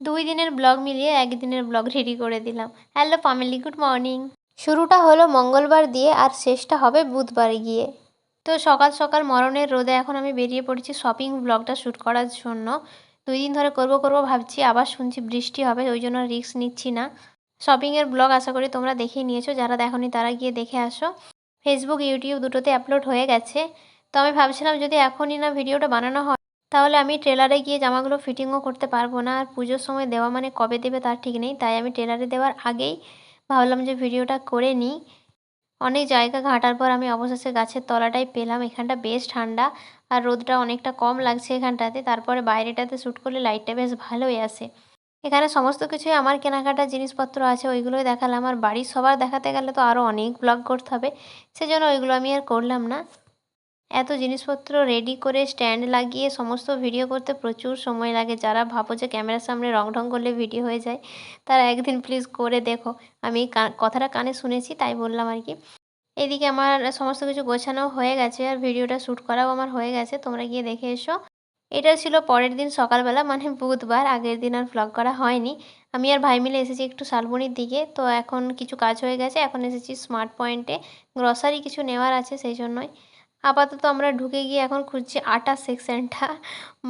দুই দিনের ব্লগ মিলিয়ে একদিনের ব্লগ রেডি করে দিলাম। Hello family, good morning. শুরুটা হলো মঙ্গলবার দিয়ে, আর শেষটা হবে বুধবার গিয়ে। তো সকাল সকাল মরণের রোদে এখন আমি বেরিয়ে পড়েছি শপিং ব্লগটা শ্যুট করার জন্য। দুই দিন ধরে করব করব ভাবছি, আবার শুনছি বৃষ্টি হবে, ওই জন্য রিস্ক নিচ্ছি না। শপিংয়ের ব্লগ আশা করি তোমরা দেখেই নিয়েছো, যারা দেখোনি তারা গিয়ে দেখে আসো। ফেসবুক ইউটিউব দুটোতে আপলোড হয়ে গেছে। তো আমি ভাবছিলাম যদি এখনই না ভিডিওটা বানানো হয় তাহলে আমি ট্রেলারে গিয়ে জামাগুলো ফিটিংও করতে পারব না। আর পুজোর সময় দেওয়া মানে কবে দেবে তার ঠিক নেই। তাই আমি ট্রেলারে দেওয়ার আগেই ভাবলাম যে ভিডিওটা করে নিই। অনেক জায়গা ঘাটার পর আমি অবশেষে গাছের তলাটাই পেলাম। এখানটা বেশ ঠান্ডা আর রোদটা অনেকটা কম লাগছে এখানটাতে। তারপরে বাইরেটাতে শ্যুট করলে লাইটটা বেশ ভালোই আসে। এখানে সমস্ত কিছুই আমার কেনাকাটা জিনিসপত্র আছে, ওইগুলোই দেখালাম। আর বাড়ির সবার দেখাতে গেলে তো আরও অনেক ব্লগ করতে হবে। সেজন্য ওইগুলো আমি আর করলাম না। এত জিনিসপত্র রেডি করে স্ট্যান্ড লাগিয়ে সমস্ত ভিডিও করতে প্রচুর সময় লাগে। যারা ভাবো যে ক্যামেরার সামনে রং ঢং করলে ভিডিও হয়ে যায়, তারা একদিন প্লিজ করে দেখো। আমি কথাটা কানে শুনেছি, তাই বললাম আর কি। এদিকে আমার সমস্ত কিছু গোছানো হয়ে গেছে আর ভিডিওটা শ্যুট করাও আমার হয়ে গেছে। তোমরা গিয়ে দেখে এসো। এটা ছিল পরের দিন সকালবেলা মানে বুধবার। আগের দিন আর ভ্লগ করা হয়নি। আমি আর ভাই মিলে এসেছি একটু শালবনির দিকে। তো এখন কিছু কাজ হয়ে গেছে। এখন এসেছি স্মার্ট পয়েন্টে গ্রসারি কিছু নেওয়ার আছে, সেই জন্যই। আপাতত আমরা ঢুকে গিয়ে এখন খুঁজছি আটা সেকশনটা।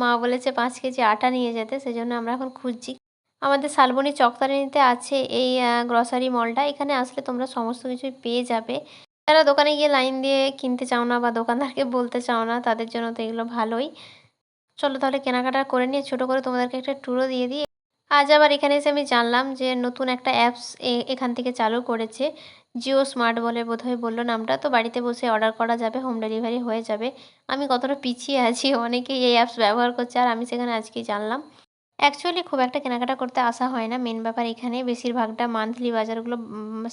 মা বলেছে পাঁচ কেজি আটা নিয়ে যেতে, সেজন্য আমরা এখন খুঁজছি। আমাদের শালবনি চকতারিনীতে আছে এই গ্রসারি মলটা এখানে আসলে তোমরা সমস্ত কিছুই পেয়ে যাবে। যারা দোকানে গিয়ে লাইন দিয়ে কিনতে চাও না বা দোকানদারকে বলতে চাও না, তাদের জন্য তো এগুলো ভালোই। চলো তাহলে কেনাকাটা করে নিয়ে ছোটো করে তোমাদেরকে একটা ট্যুরও দিয়ে দিই। আজ আবার এখানে এসে আমি জানলাম যে নতুন একটা অ্যাপস এখান থেকে চালু করেছে। জিও স্মার্ট বলে বোধহয় বলল নামটা। তো বাড়িতে বসে অর্ডার করা যাবে, হোম ডেলিভারি হয়ে যাবে। আমি কতটা পিছিয়ে আছি, অনেকেই এই অ্যাপস ব্যবহার করছে আর আমি সেখানে আজকেই জানলাম। অ্যাকচুয়ালি খুব একটা কেনাকাটা করতে আসা হয় না। মেন ব্যাপার এখানে বেশিরভাগটা মান্থলি বাজারগুলো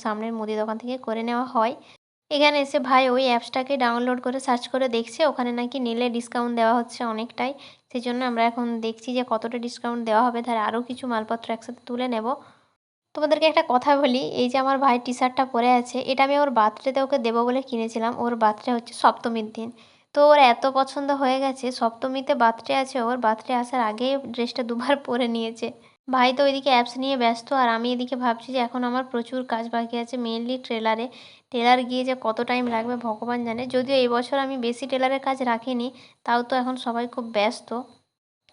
সামনের মুদি দোকান থেকে করে নেওয়া হয়। এখানে এসে ভাই ওই অ্যাপসটাকে ডাউনলোড করে সার্চ করে দেখছে, ওখানে নাকি নিলে ডিসকাউন্ট দেওয়া হচ্ছে অনেকটাই। সেই জন্য আমরা এখন দেখছি যে কতটা ডিসকাউন্ট দেওয়া হবে তাহলে আরও কিছু মালপত্র একসাথে তুলে নেব। তোমাদেরকে একটা কথা বলি, এই যে আমার ভাই টি শার্টটা পরে আছে, এটা আমি ওর বার্থডেতে ওকে দেবো বলে কিনেছিলাম, ওর বার্থডে হচ্ছে সপ্তমীর দিন। তো ওর এত পছন্দ হয়ে গেছে, সপ্তমীতে বার্থডে আছে ওর, বার্থডে আসার আগেই ড্রেসটা দুবার পরে নিয়েছে। ভাই তো ওইদিকে অ্যাপস নিয়ে ব্যস্ত, আর আমি এদিকে ভাবছি যে এখন আমার প্রচুর কাজ বাকি আছে মেনলি ট্রেলারে টেলার গিয়ে যে কত টাইম লাগবে ভগবান জানে, যদিও এই বছর আমি বেশি টেলারের কাজ রাখিনি, তাও তো এখন সবাই খুব ব্যস্ত।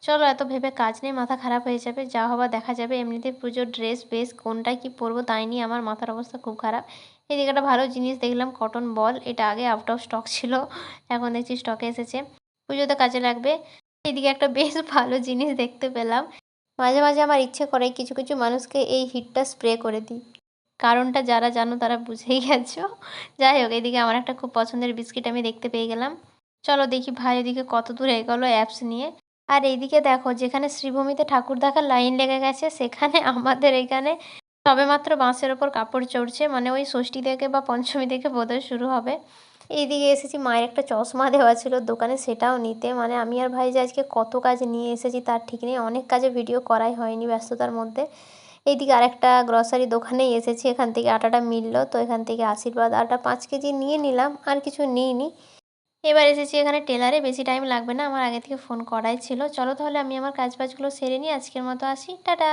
চলো এত ভেবে কাজ নেই, মাথা খারাপ হয়ে যাবে, যা হবার দেখা যাবে। এমনিতে পুজোর ড্রেস বেশ, কোনটা কি পরবো তাই নিয়ে আমার মাথার অবস্থা খুব খারাপ। এদিকে একটা ভালো জিনিস দেখলাম কটন বল এটা আগে আউট অফ স্টক ছিল, এখন দেখছি স্টকে এসেছে। পুজোতে কাজে লাগবে। এদিকে একটা বেশ ভালো জিনিস দেখতে পেলাম মাঝে মাঝে আমার ইচ্ছে করে কিছু কিছু মানুষকে এই হিটটা স্প্রে করে দিই। কারণটা যারা জানো তারা বুঝেই গেছো। যাই হোক, এদিকে আমার একটা খুব পছন্দের বিস্কিট আমি দেখতে পেয়ে গেলাম। চলো দেখি ভাই এদিকে কত দূর এগোলো অ্যাপস নিয়ে। আর এইদিকে দেখো, যেখানে শ্রীভূমিতে ঠাকুর দেখার লাইন লেগে গেছে, সেখানে আমাদের এখানে সবেমাত্র বাঁশের ওপর কাপড় চড়ছে। মানে ওই ষষ্ঠী থেকে বা পঞ্চমী থেকে বোধহয় শুরু হবে। এইদিকে এসেছি, মায়ের একটা চশমা দেওয়া ছিল দোকানে, সেটাও নিতে। মানে আমি আর ভাই যে আজকে কত কাজ নিয়ে এসেছি তার ঠিক নেই, অনেক কাজে ভিডিও করাই হয়নি ব্যস্ততার মধ্যে। এইদিকে আরেকটা গ্রসারি দোকানেই এসেছি, এখান থেকে আটাটা মিললো, তো এখান থেকে আশীর্বাদ, আটা পাঁচ কেজি নিয়ে নিলাম, আর কিছু নিইনি। এবার এসেছি এখানে টেলারে, বেশি টাইম লাগবে না, আমার আগে থেকে ফোন করাই ছিল। চলো তাহলে আমি আমার কাজ বাজগুলো সেরে নিই, আজকের মতো আসি, টাটা!